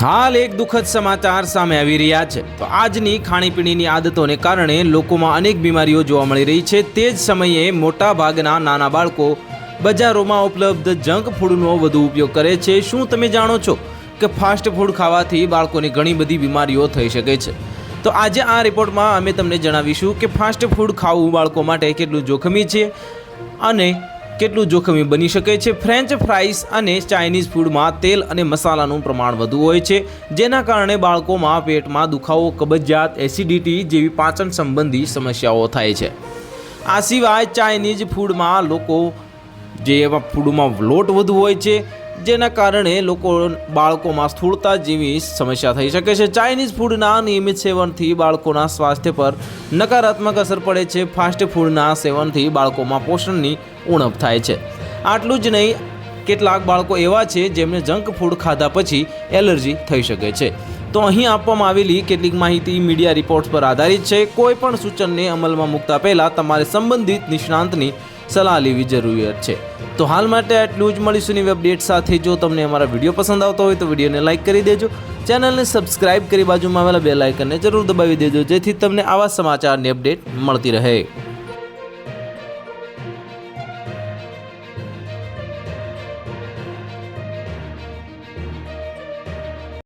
હાલ એક દુઃખદ સમાચાર સામે આવી રહ્યા છે. તો આજની ખાણીપીણીની આદતોને કારણે લોકોમાં અનેક બીમારીઓ જોવા મળી રહી છે. તે જ સમયે મોટા ભાગના નાના બાળકો બજારોમાં ઉપલબ્ધ જંક ફૂડનો વધુ ઉપયોગ કરે છે. શું તમે જાણો છો કે ફાસ્ટ ફૂડ ખાવાથી બાળકોને ઘણી બધી બીમારીઓ થઈ શકે છે? તો આજે આ રિપોર્ટમાં અમે તમને જણાવીશું કે ફાસ્ટ ફૂડ ખાવું બાળકો માટે કેટલું જોખમી છે અને કેટલું જોખમી બની શકે છે? ફ્રેન્ચ ફ્રાઈસ અને ચાઇનીઝ ફૂડમાં તેલ અને મસાલાનું પ્રમાણ વધુ હોય છે, જેના કારણે બાળકોમાં પેટમાં દુખાવો, કબજિયાત એસિડિટી જેવી પાચન સંબંધી સમસ્યાઓ થાય છે. આ સિવાય ચાઇનીઝ ફૂડમાં લોકો જે એવા ફૂડમાં લોટ વધુ હોય છે જેના કારણે લોકો બાળકોમાં સ્થૂળતા જેવી સમસ્યા થઈ શકે છે. ચાઇનીઝ ફૂડના નિયમિત સેવનથી બાળકોના સ્વાસ્થ્ય પર નકારાત્મક અસર પડે છે. ફાસ્ટ ફૂડના સેવનથી બાળકોમાં પોષણની ઉણપ થાય છે. આટલું જ નહીં, કેટલાક બાળકો એવા છે જેમને જંક ફૂડ ખાધા પછી એલર્જી થઈ શકે છે. તો અહીં આપવામાં આવેલી કેટલીક માહિતી મીડિયા રિપોર્ટ્સ પર આધારિત છે. કોઈ પણ સૂચનને અમલમાં મૂકતા પહેલાં તમારે સંબંધિત નિષ્ણાંતની સલાહ લેવી જરૂરિયાત છે. તો હાલ માટે આટલું જ. મળીશું નવી અપડેટ સાથે. જો તમને અમારા વીડિયો પસંદ આવતો હોય તો વિડીયોને લાઇક કરી દેજો. ચેનલને સબસ્ક્રાઇબ કરી બાજુમાં આવેલા બે લાઇકનને જરૂર દબાવી દેજો, જેથી તમને આવા સમાચારની અપડેટ મળતી રહે.